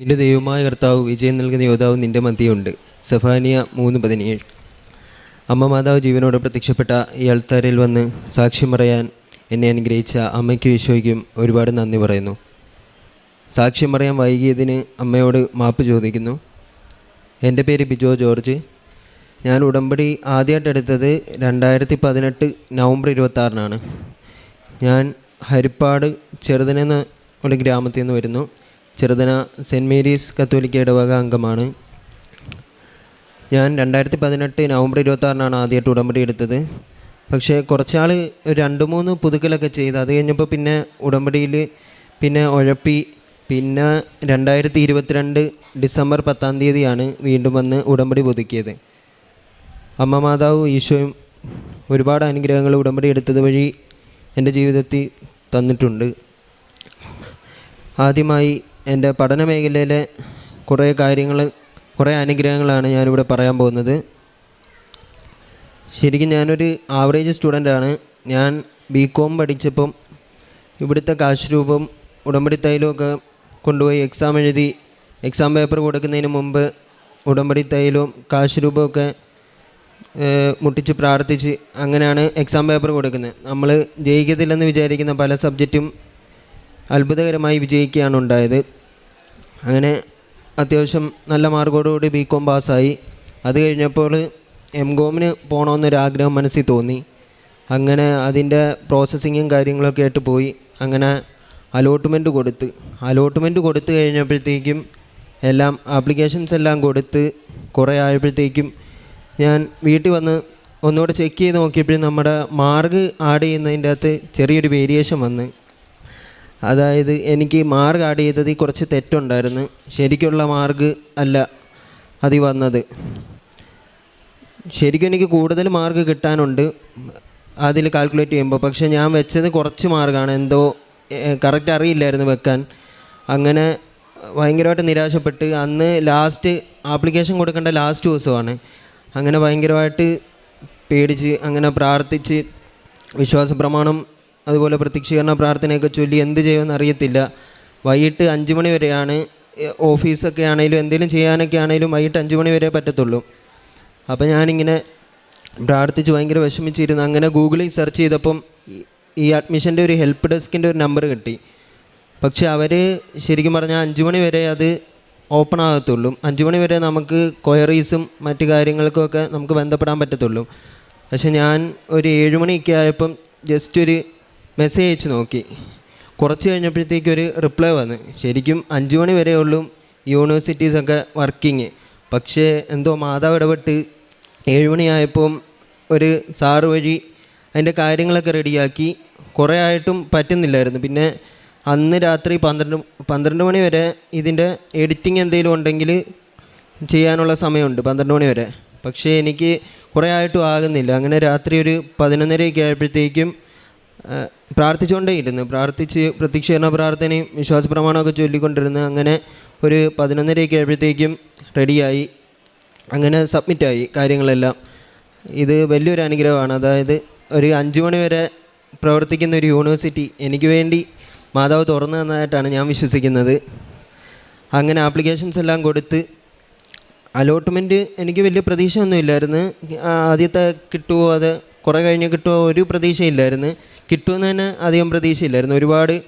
നിന്റെ ദൈവമായ കർത്താവ് വിജയം നൽകുന്ന യോദ്ധാവ് നിന്റെ മധ്യയുണ്ട്. സഫാനിയ മൂന്ന് പതിനേഴ്. അമ്മ മാതാവ് ജീവനോട് പ്രത്യക്ഷപ്പെട്ട ഈ അൾത്താരയിൽ വന്ന് സാക്ഷ്യം പറയാൻ എന്നെ അനുഗ്രഹിച്ച അമ്മയ്ക്ക് ഈശോയ്ക്കും ഒരുപാട് നന്ദി പറയുന്നു. സാക്ഷ്യം പറയാൻ വൈകിയതിന് അമ്മയോട് മാപ്പ് ചോദിക്കുന്നു. എന്റെ പേര് ബിജോ ജോർജ്. ഞാൻ ഉടമ്പടി ആദ്യമായിട്ട് എടുത്തത് രണ്ടായിരത്തി പതിനെട്ട് നവംബർ ഇരുപത്താറിനാണ്. ഞാൻ ഹരിപ്പാട് ചെറുതനെന്ന ഒരു ഗ്രാമത്തിൽ നിന്ന് വരുന്നു. ചെറുതന സെന്റ് മേരീസ് കത്തോലിക്ക ഇടവക അംഗമാണ്. ഞാൻ രണ്ടായിരത്തി പതിനെട്ട് നവംബർ ഇരുപത്താറിനാണ് ആദ്യമായിട്ട് ഉടമ്പടി എടുത്തത്. പക്ഷേ കുറച്ചാൾ രണ്ട് മൂന്ന് പുതുക്കലൊക്കെ ചെയ്ത് അത് കഴിഞ്ഞപ്പോൾ പിന്നെ ഉടമ്പടിയിൽ പിന്നെ ഉഴപ്പി പിന്നെ രണ്ടായിരത്തി ഇരുപത്തിരണ്ട് ഡിസംബർ പത്താം തീയതിയാണ് വീണ്ടും വന്ന് ഉടമ്പടി പുതുക്കിയത്. അമ്മ മാതാവും ഈശോയും ഒരുപാട് അനുഗ്രഹങ്ങൾ ഉടമ്പടി എടുത്തത് വഴി എന്റെ ജീവിതത്തിൽ തന്നിട്ടുണ്ട്. ആദ്യമായി എന്റെ പഠന മേഖലയിലെ കുറേ കാര്യങ്ങൾ കുറേ അനുഗ്രഹങ്ങളാണ് ഞാനിവിടെ പറയാൻ പോകുന്നത്. ശരിക്കും ഞാനൊരു ആവറേജ് സ്റ്റുഡന്റാണ് ഞാൻ ബി കോം പഠിച്ചപ്പം ഇവിടുത്തെ കാശ് രൂപം ഉടമ്പടി തൈലമൊക്കെ കൊണ്ടുപോയി എക്സാം എഴുതി എക്സാം പേപ്പർ കൊടുക്കുന്നതിന് മുമ്പ് ഉടമ്പടി തൈലവും കാശ് രൂപമൊക്കെ മുട്ടിച്ച് പ്രാർത്ഥിച്ച് അങ്ങനെയാണ് എക്സാം പേപ്പർ കൊടുക്കുന്നത്. നമ്മൾ ജയിക്കത്തില്ലെന്ന് വിചാരിക്കുന്ന പല സബ്ജക്റ്റും അത്ഭുതകരമായി വിജയിക്കുകയാണ് ഉണ്ടായത്. അങ്ങനെ അത്യാവശ്യം നല്ല മാർക്കോടുകൂടി ബി കോം പാസ്സായി. അത് കഴിഞ്ഞപ്പോൾ എം കോമിന് പോകണമെന്നൊരാഗ്രഹം മനസ്സിൽ തോന്നി. അങ്ങനെ അതിന്റെ പ്രോസസ്സിങ്ങും കാര്യങ്ങളൊക്കെ ആയിട്ട് പോയി. അങ്ങനെ അലോട്ട്മെന്റ് കൊടുത്ത്. അലോട്ട്മെന്റ് കൊടുത്തു കഴിഞ്ഞപ്പോഴത്തേക്കും എല്ലാം ആപ്ലിക്കേഷൻസ് എല്ലാം കൊടുത്ത് കുറേ ആയപ്പോഴത്തേക്കും ഞാൻ വീട്ടിൽ വന്ന് ഒന്നുകൂടെ ചെക്ക് ചെയ്ത് നോക്കിയപ്പോഴും നമ്മുടെ മാർഗ് ആഡ് ചെയ്യുന്നതിന്റെ അകത്ത് ചെറിയൊരു വേരിയേഷൻ വന്ന്. അതായത് എനിക്ക് മാർഗ് ആഡ് ചെയ്തതിൽ കുറച്ച് തെറ്റുണ്ടായിരുന്നു. ശരിക്കുള്ള മാർഗ് അല്ല അതിൽ വന്നത്. ശരിക്കും എനിക്ക് കൂടുതൽ മാർക്ക് കിട്ടാനുണ്ട് അതിൽ കാൽക്കുലേറ്റ് ചെയ്യുമ്പോൾ. പക്ഷെ ഞാൻ വെച്ചത് കുറച്ച് മാർക്കാണ് എന്തോ കറക്റ്റ് അറിയില്ലായിരുന്നു വെക്കാൻ. അങ്ങനെ ഭയങ്കരമായിട്ട് നിരാശപ്പെട്ട് അന്ന് ലാസ്റ്റ് ആപ്ലിക്കേഷൻ കൊടുക്കേണ്ട ലാസ്റ്റ് ദിവസമാണ്. അങ്ങനെ ഭയങ്കരമായിട്ട് പേടിച്ച് അങ്ങനെ പ്രാർത്ഥിച്ച് വിശ്വാസ പ്രമാണം അതുപോലെ പ്രത്യക്ഷീകരണ പ്രാർത്ഥനയൊക്കെ ചൊല്ലി എന്ത് ചെയ്യുമെന്ന് അറിയത്തില്ല. വൈകിട്ട് അഞ്ച് മണി വരെയാണ് ഓഫീസൊക്കെ ആണെങ്കിലും എന്തെങ്കിലും ചെയ്യാനൊക്കെ ആണെങ്കിലും വൈകിട്ട് അഞ്ച് മണി വരെ പറ്റത്തുള്ളൂ. അപ്പോൾ ഞാനിങ്ങനെ പ്രാർത്ഥിച്ച് ഭയങ്കര വിഷമിച്ചിരുന്നു. അങ്ങനെ ഗൂഗിളിൽ സെർച്ച് ചെയ്തപ്പം ഈ- അഡ്മിഷന്റെ ഒരു ഹെൽപ്പ് ഡെസ്കിന്റെ ഒരു നമ്പർ കിട്ടി. പക്ഷെ അവർ ശരിക്കും പറഞ്ഞാൽ അഞ്ച് മണി വരെ അത് ഓപ്പൺ ആകത്തുള്ളൂ. അഞ്ച് മണി വരെ നമുക്ക് ക്വയറീസും മറ്റു കാര്യങ്ങൾക്കൊക്കെ നമുക്ക് ബന്ധപ്പെടാൻ പറ്റത്തുള്ളൂ. പക്ഷെ ഞാൻ ഒരു ഏഴ് മണിയൊക്കെ ആയപ്പം ജസ്റ്റ് ഒരു മെസ്സേജ് അയച്ച് നോക്കി. കുറച്ച് കഴിഞ്ഞപ്പോഴത്തേക്ക് ഒരു റിപ്ലൈ വന്നു. ശരിക്കും അഞ്ച് മണി വരെ ഉള്ളൂ യൂണിവേഴ്സിറ്റീസൊക്കെ വർക്കിങ് പക്ഷേ എന്തോ മാതാവ് ഇടപെട്ട് ഏഴുമണിയായപ്പം ഒരു സാറ് വഴി അതിന്റെ കാര്യങ്ങളൊക്കെ റെഡിയാക്കി കുറേ ആയിട്ടും പറ്റുന്നില്ലായിരുന്നു. പിന്നെ അന്ന് രാത്രി പന്ത്രണ്ട് പന്ത്രണ്ട് മണി വരെ ഇതിന്റെ എഡിറ്റിംഗ് എന്തെങ്കിലും ഉണ്ടെങ്കിൽ ചെയ്യാനുള്ള സമയമുണ്ട് പന്ത്രണ്ട് മണി വരെ. പക്ഷേ എനിക്ക് കുറേ ആയിട്ടും ആകുന്നില്ല. അങ്ങനെ രാത്രി ഒരു പതിനൊന്നരയൊക്കെ ആയപ്പോഴത്തേക്കും ആ, പ്രാർത്ഥിച്ചുകൊണ്ടേ ഇരുന്നു പ്രാർത്ഥിച്ച് പ്രത്യക്ഷീകരണ പ്രാർത്ഥനയും വിശ്വാസ പ്രമാണമൊക്കെ ചൊല്ലിക്കൊണ്ടിരുന്നു അങ്ങനെ ഒരു പതിനൊന്നരയൊക്കെ ആയപ്പോഴത്തേക്കും റെഡിയായി അങ്ങനെ സബ്മിറ്റായി കാര്യങ്ങളെല്ലാം. ഇത് വലിയൊരു അനുഗ്രഹമാണ്. അതായത് ഒരു അഞ്ച് മണി വരെ പ്രവർത്തിക്കുന്ന ഒരു യൂണിവേഴ്സിറ്റി എനിക്ക് വേണ്ടി മാതാവ് തുറന്നു തന്നതായിട്ടാണ് ഞാൻ വിശ്വസിക്കുന്നത്. അങ്ങനെ ആപ്ലിക്കേഷൻസ് എല്ലാം കൊടുത്ത് അലോട്ട്മെന്റ് എനിക്ക് വലിയ പ്രതീക്ഷ ഒന്നുമില്ലായിരുന്നു ആദ്യത്തെ കിട്ടുമോ അത് കുറേ കഴിഞ്ഞ് കിട്ടുമോ ഒരു പ്രതീക്ഷയില്ലായിരുന്നു. കിട്ടുമെന്ന് തന്നെ അധികം പ്രതീക്ഷയില്ലായിരുന്നു. ഒരുപാട്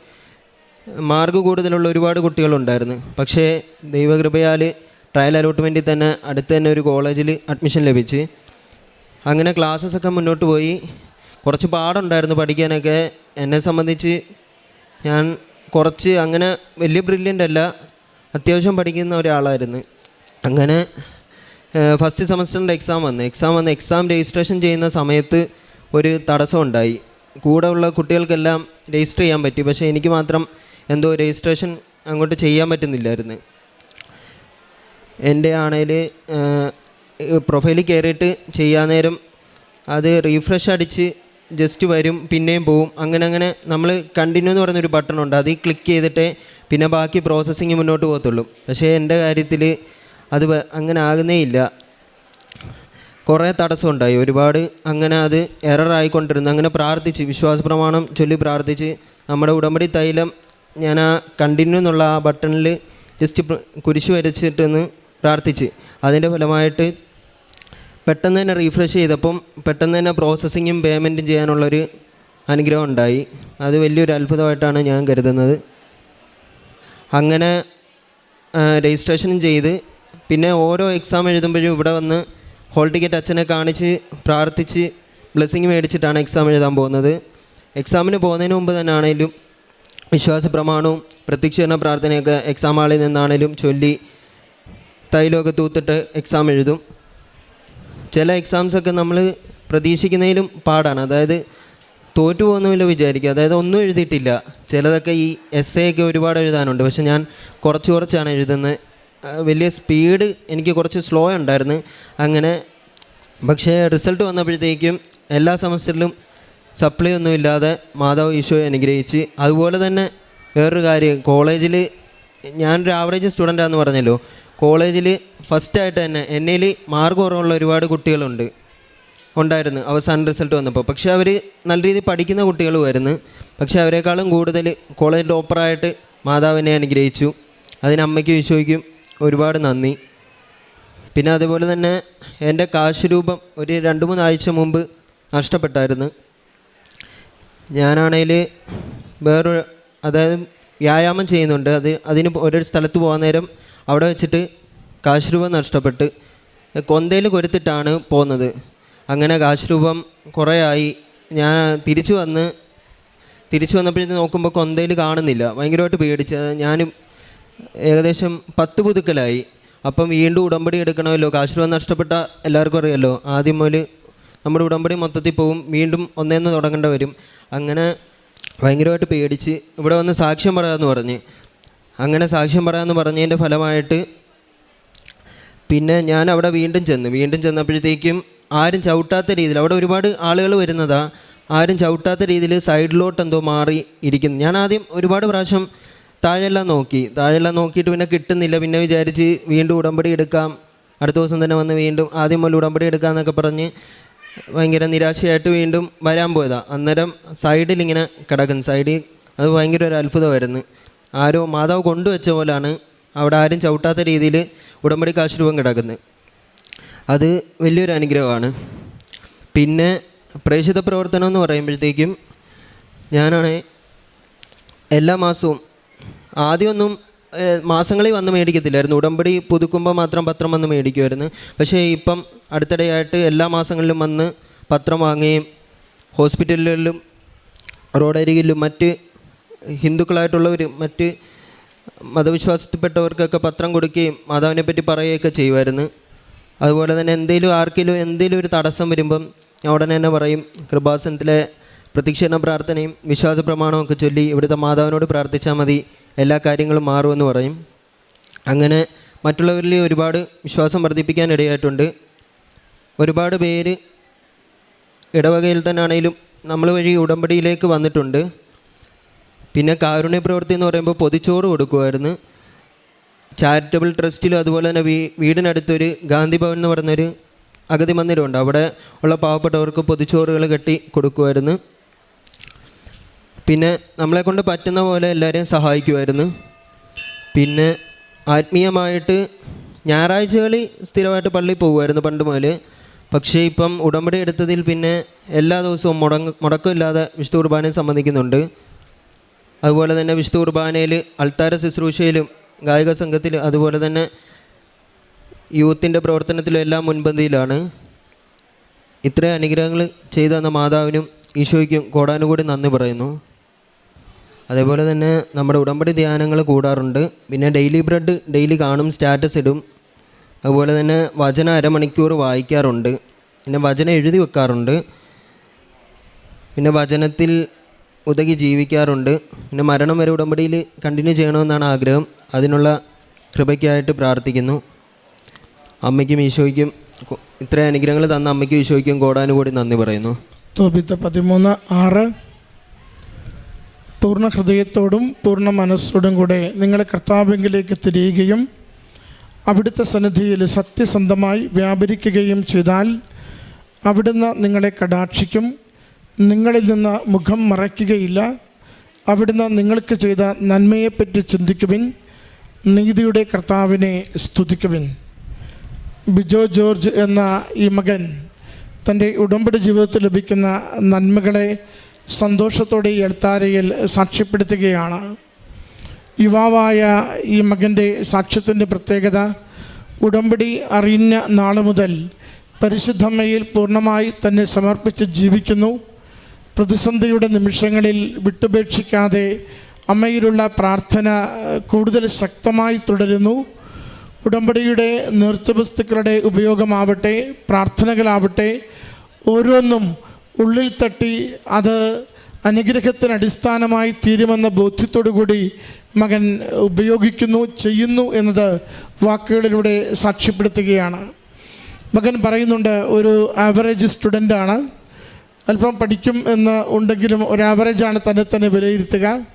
മാർക്ക് കൂടുതലുള്ള ഒരുപാട് കുട്ടികളുണ്ടായിരുന്നു. പക്ഷേ ദൈവകൃപയാൽ ട്രയൽ അലോട്ട്മെന്റിൽ തന്നെ അടുത്ത് തന്നെ ഒരു കോളേജിൽ അഡ്മിഷൻ ലഭിച്ച്. അങ്ങനെ ക്ലാസ്സസ് ഒക്കെ മുന്നോട്ട് പോയി. കുറച്ച് പാടുണ്ടായിരുന്നു പഠിക്കാനൊക്കെ. എന്നെ സംബന്ധിച്ച് ഞാൻ കുറച്ച് അങ്ങനെ വലിയ ബ്രില്യന്റ് അല്ല. അത്യാവശ്യം പഠിക്കുന്ന ഒരാളായിരുന്നു. അങ്ങനെ ഫസ്റ്റ് സെമസ്റ്ററിന്റെ എക്സാം വന്നു. എക്സാം വന്ന് എക്സാം രജിസ്ട്രേഷൻ ചെയ്യുന്ന സമയത്ത് ഒരു തടസ്സം ഉണ്ടായി കൂടെ ഉള്ള കുട്ടികൾക്കെല്ലാം രജിസ്റ്റർ ചെയ്യാൻ പറ്റി. പക്ഷേ എനിക്ക് മാത്രം എന്തോ രജിസ്ട്രേഷൻ അങ്ങോട്ട് ചെയ്യാൻ പറ്റുന്നില്ലായിരുന്നു. എന്റെ ആണേൽ പ്രൊഫൈലിൽ കയറിയിട്ട് ചെയ്യാൻ നേരം അത് റീഫ്രഷ് അടിച്ച് ജസ്റ്റ് വരും പിന്നെയും പോവും. അങ്ങനെ അങ്ങനെ നമ്മൾ കണ്ടിന്യൂ എന്ന് പറയുന്നൊരു ബട്ടൺ ഉണ്ട്. അത് ക്ലിക്ക് ചെയ്തിട്ടേ പിന്നെ ബാക്കി പ്രോസസ്സിങ് മുന്നോട്ട് പോകത്തുള്ളൂ. പക്ഷേ എന്റെ കാര്യത്തിൽ അത് അങ്ങനെ ആകുന്നേ ഇല്ല. കുറേ തടസ്സമുണ്ടായി. ഒരുപാട് അങ്ങനെ അത് എററായിക്കൊണ്ടിരുന്നു അങ്ങനെ പ്രാർത്ഥിച്ച് വിശ്വാസ പ്രമാണം ചൊല്ലി പ്രാർത്ഥിച്ച് നമ്മുടെ ഉടമ്പടി തൈലം ഞാൻ ആ കണ്ടിന്യൂ എന്നുള്ള ആ ബട്ടണിൽ ജസ്റ്റ് കുരിശ് വരച്ചിട്ടൊന്ന് പ്രാർത്ഥിച്ച്. അതിന്റെ ഫലമായിട്ട് പെട്ടെന്ന് തന്നെ റീഫ്രഷ് ചെയ്തപ്പം പെട്ടെന്ന് തന്നെ പ്രോസസ്സിങ്ങും പേയ്മെന്റും ചെയ്യാനുള്ളൊരു അനുഗ്രഹം ഉണ്ടായി. അത് വലിയൊരു അത്ഭുതമായിട്ടാണ് ഞാൻ കരുതുന്നത്. അങ്ങനെ രജിസ്ട്രേഷനും ചെയ്ത് പിന്നെ ഓരോ എക്സാം എഴുതുമ്പോഴും ഇവിടെ വന്ന് ഹോൾ ടിക്കറ്റ് അച്ഛനെ കാണിച്ച് പ്രാർത്ഥിച്ച് ബ്ലെസ്സിങ് മേടിച്ചിട്ടാണ് എക്സാം എഴുതാൻ പോകുന്നത്. എക്സാമിന് പോകുന്നതിന് മുമ്പ് തന്നെ ആണെങ്കിലും വിശ്വാസ പ്രമാണവും പ്രത്യക്ഷീകരണ പ്രാർത്ഥനയൊക്കെ എക്സാം ഹാളിൽ നിന്നാണേലും ചൊല്ലി തൈലമൊക്കെ തൂത്തിട്ട് എക്സാം എഴുതും. ചില എക്സാംസൊക്കെ നമ്മൾ പ്രതീക്ഷിക്കുന്നതിലും പാടാണ്. അതായത് തോറ്റു പോകുന്നില്ല വിചാരിക്കുക. അതായത് ഒന്നും എഴുതിയിട്ടില്ല. ചിലതൊക്കെ ഈ എസ് എ ഒക്കെ ഒരുപാട് എഴുതാനുണ്ട്. പക്ഷെ ഞാൻ കുറച്ച് കുറച്ചാണ് എഴുതുന്നത്. വലിയ സ്പീഡ് എനിക്ക് കുറച്ച് സ്ലോ ഉണ്ടായിരുന്നു. അങ്ങനെ പക്ഷേ റിസൾട്ട് വന്നപ്പോഴത്തേക്കും എല്ലാ സെമസ്റ്ററിലും സപ്ലൈ ഒന്നും ഇല്ലാതെ മാധവ് ഈശോയെ അനുഗ്രഹിച്ച്. അതുപോലെ തന്നെ വേറൊരു കാര്യം കോളേജിൽ ഞാനൊരു ആവറേജ് സ്റ്റുഡന്റാന്ന് പറഞ്ഞല്ലോ. കോളേജിൽ ഫസ്റ്റായിട്ട് തന്നെ എന്നേൽ മാർക്ക് കുറവുള്ള ഒരുപാട് കുട്ടികളുണ്ട് ഉണ്ടായിരുന്നു. അവസാന റിസൾട്ട് വന്നപ്പോൾ. പക്ഷേ അവർ നല്ല രീതിയിൽ പഠിക്കുന്ന കുട്ടികളുമായിരുന്നു. പക്ഷേ അവരെക്കാളും കൂടുതൽ കോളേജ് ടോപ്പറായിട്ട് മാതാവിനെ അനുഗ്രഹിച്ചു. അതിന് അമ്മയ്ക്കും ഈശോയ്ക്കും ഒരുപാട് നന്ദി. പിന്നെ അതുപോലെ തന്നെ എന്റെ കാശ് രൂപം ഒരു രണ്ട് മൂന്നാഴ്ച മുമ്പ് നഷ്ടപ്പെട്ടായിരുന്നു. ഞാനാണേൽ വേറൊരു അതായത് വ്യായാമം ചെയ്യുന്നുണ്ട്. അത് അതിന് ഒരു സ്ഥലത്ത് പോകാൻ നേരം അവിടെ വെച്ചിട്ട് കാശ് രൂപം നഷ്ടപ്പെട്ട് കൊന്തയിൽ കൊരുത്തിട്ടാണ് പോകുന്നത്. അങ്ങനെ കാശ് രൂപം കുറേ ആയി ഞാൻ തിരിച്ചു വന്ന് തിരിച്ചു വന്നപ്പോഴത്തേക്ക് നോക്കുമ്പോൾ കൊന്തയിൽ കാണുന്നില്ല. ഭയങ്കരമായിട്ട് പേടിച്ച്. അത് ഞാനും ഏകദേശം പത്ത് പുതുക്കലായി. അപ്പം വീണ്ടും ഉടമ്പടി എടുക്കണമല്ലോ. കാശ് രൂപ നഷ്ടപ്പെട്ട എല്ലാവർക്കും അറിയാമല്ലോ ആദ്യം മുതൽ നമ്മുടെ ഉടമ്പടി മൊത്തത്തിൽ പോകും വീണ്ടും ഒന്നേന്ന് തുടങ്ങേണ്ട വരും. അങ്ങനെ ഭയങ്കരമായിട്ട് പേടിച്ച് ഇവിടെ വന്ന് സാക്ഷ്യം പറയാമെന്ന് പറഞ്ഞ്. അങ്ങനെ സാക്ഷ്യം പറയാമെന്ന് പറഞ്ഞതിന്റെ ഫലമായിട്ട് പിന്നെ ഞാൻ അവിടെ വീണ്ടും ചെന്ന്. വീണ്ടും ചെന്നപ്പോഴത്തേക്കും ആരും ചവിട്ടാത്ത രീതിയിൽ അവിടെ ഒരുപാട് ആളുകൾ വരുന്നതാണ് ആരും ചവിട്ടാത്ത രീതിയിൽ സൈഡിലോട്ട് എന്തോ മാറി ഇരിക്കുന്നു. ഞാൻ ആദ്യം ഒരുപാട് പ്രാവശ്യം താഴെല്ലാം നോക്കി. താഴെല്ലാം നോക്കിയിട്ട് പിന്നെ കിട്ടുന്നില്ല. പിന്നെ വിചാരിച്ച് വീണ്ടും ഉടമ്പടി എടുക്കാം. അടുത്ത ദിവസം തന്നെ വന്ന് വീണ്ടും ആദ്യം മുതൽ ഉടമ്പടി എടുക്കാമെന്നൊക്കെ പറഞ്ഞ് ഭയങ്കര നിരാശയായിട്ട് വീണ്ടും വരാൻ പോയതാണ് അന്നേരം സൈഡിൽ ഇങ്ങനെ കിടക്കുന്നു. സൈഡിൽ അത് ഭയങ്കര ഒരു അത്ഭുതമായിരുന്നു. ആരോ മാതാവ് കൊണ്ടുവച്ച പോലാണ് അവിടെ ആരും ചവിട്ടാത്ത രീതിയിൽ ഉടമ്പടി കാശ് രൂപം കിടക്കുന്നത്. അത് വലിയൊരു അനുഗ്രഹമാണ്. പിന്നെ പ്രേക്ഷിത പ്രവർത്തനം എന്ന് പറയുമ്പോഴത്തേക്കും ഞാനാണ് എല്ലാ മാസവും ആദ്യമൊന്നും മാസങ്ങളിൽ വന്ന് മേടിക്കത്തില്ലായിരുന്നു. ഉടമ്പടി പുതുക്കുമ്പോൾ മാത്രം പത്രം വന്ന് മേടിക്കുമായിരുന്നു പക്ഷേ ഇപ്പം അടുത്തിടെയായിട്ട് എല്ലാ മാസങ്ങളിലും വന്ന് പത്രം വാങ്ങുകയും ഹോസ്പിറ്റലുകളിലും റോഡരികിലും മറ്റ് ഹിന്ദുക്കളായിട്ടുള്ളവർ മറ്റ് മതവിശ്വാസത്തിൽപ്പെട്ടവർക്കൊക്കെ പത്രം കൊടുക്കുകയും മാതാവിനെ പറ്റി പറയുകയൊക്കെ ചെയ്യുമായിരുന്നു അതുപോലെ തന്നെ എന്തെങ്കിലും ആർക്കെങ്കിലും എന്തെങ്കിലും ഒരു തടസ്സം വരുമ്പം ഞാൻ ഉടനെ തന്നെ പറയും കൃപാസനത്തിലെ പ്രതിക്ഷേണ പ്രാർത്ഥനയും വിശ്വാസ പ്രമാണവും ഒക്കെ ചൊല്ലി ഇവിടുത്തെ മാതാവിനോട് പ്രാർത്ഥിച്ചാൽ മതി. എല്ലാ കാര്യങ്ങളും മാറുമെന്ന് പറയും. അങ്ങനെ മറ്റുള്ളവരിൽ ഒരുപാട് വിശ്വാസം വർദ്ധിപ്പിക്കാൻ ഇടയായിട്ടുണ്ട് ഒരുപാട് പേര് ഇടവകയിൽ തന്നെ ആണെങ്കിലും നമ്മൾ വഴി ഉടമ്പടിയിലേക്ക് വന്നിട്ടുണ്ട്. പിന്നെ കാരുണ്യ പ്രവൃത്തി എന്ന് പറയുമ്പോൾ പൊതിച്ചോറ് കൊടുക്കുമായിരുന്നു. ചാരിറ്റബിൾ ട്രസ്റ്റിലും അതുപോലെ തന്നെ വീ വീടിനടുത്തൊരു ഗാന്ധി ഭവൻ എന്ന് പറയുന്നൊരു അഗതി മന്ദിരമുണ്ട്. അവിടെ ഉള്ള പാവപ്പെട്ടവർക്ക് പൊതിച്ചോറുകൾ കെട്ടി കൊടുക്കുമായിരുന്നു. പിന്നെ നമ്മളെ കൊണ്ട് പറ്റുന്ന പോലെ എല്ലാവരെയും സഹായിക്കുമായിരുന്നു. പിന്നെ ആത്മീയമായിട്ട് ഞായറാഴ്ചകളിൽ സ്ഥിരമായിട്ട് പള്ളി പോകുമായിരുന്നു പണ്ട് മുതൽ പക്ഷേ ഇപ്പം ഉടമ്പടി എടുത്തതിൽ പിന്നെ എല്ലാ ദിവസവും മുടങ്ങ മുടക്കമില്ലാതെ വിശുദ്ധ കുർബാനയെ സംബന്ധിക്കുന്നുണ്ട്. അതുപോലെ തന്നെ വിശുദ്ധ കുർബാനയിൽ അൾത്താര ശുശ്രൂഷയിലും ഗായക സംഘത്തിലും അതുപോലെ തന്നെ യൂത്തിന്റെ പ്രവർത്തനത്തിലും എല്ലാം മുൻപന്തിയിലാണ്. ഇത്രയും അനുഗ്രഹങ്ങൾ ചെയ്തു തന്ന മാതാവിനും ഈശോയ്ക്കും കോടാനുകൂടി നന്ദി പറയുന്നു. അതേപോലെ തന്നെ നമ്മുടെ ഉടമ്പടി ധ്യാനങ്ങൾ കൂടാറുണ്ട്. പിന്നെ ഡെയിലി ബ്രെഡ് ഡെയിലി കാണും സ്റ്റാറ്റസ് ഇടും. അതുപോലെ തന്നെ വചന അരമണിക്കൂർ വായിക്കാറുണ്ട്. പിന്നെ വചന എഴുതി വെക്കാറുണ്ട്. പിന്നെ വചനത്തിൽ ഉതകി ജീവിക്കാറുണ്ട്. പിന്നെ മരണം വരെ ഉടമ്പടിയിൽ കണ്ടിന്യൂ ചെയ്യണമെന്നാണ് ആഗ്രഹം. അതിനുള്ള കൃപയ്ക്കായിട്ട് പ്രാർത്ഥിക്കുന്നു. അമ്മയ്ക്കും ഈശോയ്ക്കും ഇത്രയും അനുഗ്രഹങ്ങൾ തന്ന അമ്മയ്ക്കും ഈശോയ്ക്കും കോടാനുകൂടി നന്ദി പറയുന്നു. പതിമൂന്ന് ആറ് പൂർണ ഹൃദയത്തോടും പൂർണ മനസ്സോടും കൂടെ നിങ്ങളെ കർത്താവെങ്കിലേക്ക് തിരിയുകയും അവിടുത്തെ സന്നിധിയിൽ സത്യസന്ധമായി വ്യാപരിക്കുകയും ചെയ്താൽ അവിടുന്ന് നിങ്ങളെ കടാക്ഷിക്കും. നിങ്ങളിൽ നിന്ന് മുഖം മറയ്ക്കുകയില്ല. അവിടുന്ന് നിങ്ങൾക്ക് ചെയ്ത നന്മയെപ്പറ്റി ചിന്തിക്കുവിൻ. നീതിയുടെ കർത്താവിനെ സ്തുതിക്കുവിൻ. ബിജോ ജോർജ് എന്ന ഈ മകൻ തന്റെ ഉടമ്പടി ജീവിതത്തിൽ ലഭിക്കുന്ന നന്മകളെ സന്തോഷത്തോടെ ഈ എഴുത്താരയിൽ സാക്ഷ്യപ്പെടുത്തുകയാണ്. യുവാവായ ഈ മകന്റെ സാക്ഷ്യത്തിന്റെ പ്രത്യേകത ഉടമ്പടി അറിഞ്ഞ നാൾ മുതൽ പരിശുദ്ധമ്മയിൽ പൂർണമായി തന്നെ സമർപ്പിച്ച് ജീവിക്കുന്നു. പ്രതിസന്ധിയുടെ നിമിഷങ്ങളിൽ വിട്ടുപേക്ഷിക്കാതെ അമ്മയിലുള്ള പ്രാർത്ഥന കൂടുതൽ ശക്തമായി തുടരുന്നു. ഉടമ്പടിയുടെ നേർച്ചവസ്തുക്കളുടെ ഉപയോഗമാവട്ടെ പ്രാർത്ഥനകളാവട്ടെ ഓരോന്നും ഉള്ളിൽ തട്ടി അത് അനുഗ്രഹത്തിന് അടിസ്ഥാനമായി തീരുമെന്ന ബോധ്യത്തോടു കൂടി മകൻ ഉപയോഗിക്കുന്നു ചെയ്യുന്നു എന്നത് വാക്കുകളിലൂടെ സാക്ഷ്യപ്പെടുത്തുകയാണ്. മകൻ പറയുന്നുണ്ട് ഒരു ആവറേജ് സ്റ്റുഡന്റാണ് അല്പം പഠിക്കും എന്ന് ഉണ്ടെങ്കിലും ഒരു ആവറേജാണ് തന്നെ തന്നെ വിലയിരുത്തുക.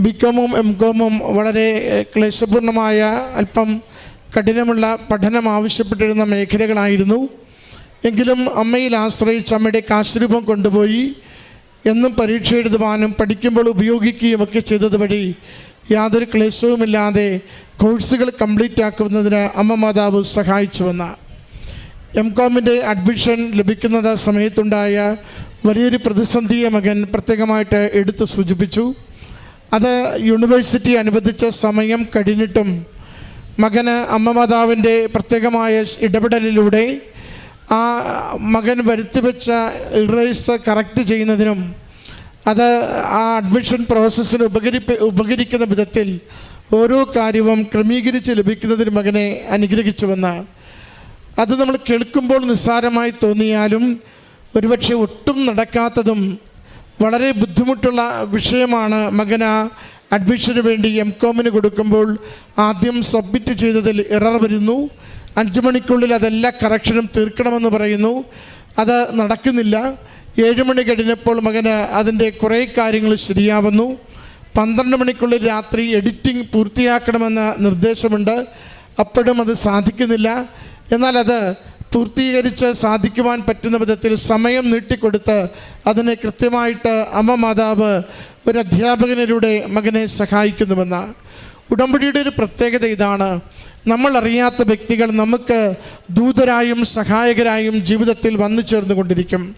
ബി കോമും എം കോമും വളരെ ക്ലേശപൂർണമായ അല്പം കഠിനമുള്ള പഠനം ആവശ്യപ്പെട്ടിരുന്ന മേഖലകളായിരുന്നു. എങ്കിലും അമ്മയിൽ ആശ്രയിച്ച് അമ്മയുടെ കാശ്രൂപം കൊണ്ടുപോയി എന്നും പരീക്ഷ എഴുതുവാനും പഠിക്കുമ്പോൾ ഉപയോഗിക്കുകയും ഒക്കെ ചെയ്തത് വഴി യാതൊരു ക്ലേശവുമില്ലാതെ കോഴ്സുകൾ കംപ്ലീറ്റ് ആക്കുന്നതിന് അമ്മ മാതാവ് സഹായിച്ചുവെന്ന എം കോമിന്റെ അഡ്മിഷൻ ലഭിക്കുന്നത് സമയത്തുണ്ടായ വലിയൊരു പ്രതിസന്ധിയെ മകൻ പ്രത്യേകമായിട്ട് എടുത്തു സൂചിപ്പിച്ചു. അത് യൂണിവേഴ്സിറ്റി അനുവദിച്ച സമയം കഴിഞ്ഞിട്ടും മകന് അമ്മ മാതാവിന്റെ പ്രത്യേകമായ ഇടപെടലിലൂടെ ആ മകൻ വരുത്തി വെച്ച ഇറേസ് കറക്റ്റ് ചെയ്യുന്നതിനും അത് ആ അഡ്മിഷൻ പ്രോസസ്സിന് ഉപകരിപ്പ് ഉപകരിക്കുന്ന വിധത്തിൽ ഓരോ കാര്യവും ക്രമീകരിച്ച് ലഭിക്കുന്നതിന് മകനെ അനുഗ്രഹിച്ചുവെന്ന് അത് നമ്മൾ കേൾക്കുമ്പോൾ നിസ്സാരമായി തോന്നിയാലും ഒരുപക്ഷെ ഒട്ടും നടക്കാത്തതും വളരെ ബുദ്ധിമുട്ടുള്ള വിഷയമാണ് മകന അഡ്മിഷന് വേണ്ടി എം കോമിന് കൊടുക്കുമ്പോൾ ആദ്യം സബ്മിറ്റ് ചെയ്തതിൽ എറർ വരുന്നു. അഞ്ച് മണിക്കുള്ളിൽ അതെല്ലാ കറക്ഷനും തീർക്കണമെന്ന് പറയുന്നു. അത് നടക്കുന്നില്ല. ഏഴ് മണി കഴിഞ്ഞപ്പോൾ മകന് അതിന്റെ കുറേ കാര്യങ്ങൾ ശരിയാവുന്നു. പന്ത്രണ്ട് മണിക്കുള്ളിൽ രാത്രി എഡിറ്റിംഗ് പൂർത്തിയാക്കണമെന്ന നിർദ്ദേശമുണ്ട്. അപ്പോഴും അത് സാധിക്കുന്നില്ല. എന്നാൽ അത് പൂർത്തീകരിച്ച് സാധിക്കുവാൻ പറ്റുന്ന വിധത്തിൽ സമയം നീട്ടിക്കൊടുത്ത് അതിനെ കൃത്യമായിട്ട് അമ്മ മാതാവ് ഒരു അധ്യാപകനിലൂടെ മകനെ സഹായിക്കുന്നുവെന്ന് ഉടമ്പടിയുടെ ഒരു പ്രത്യേകത ഇതാണ്. നമ്മൾ അറിയാത്ത വ്യക്തികൾ നമുക്ക് ദൂതരായും സഹായകരായും ജീവിതത്തിൽ വന്നു ചേർന്നുകൊണ്ടിരിക്കും.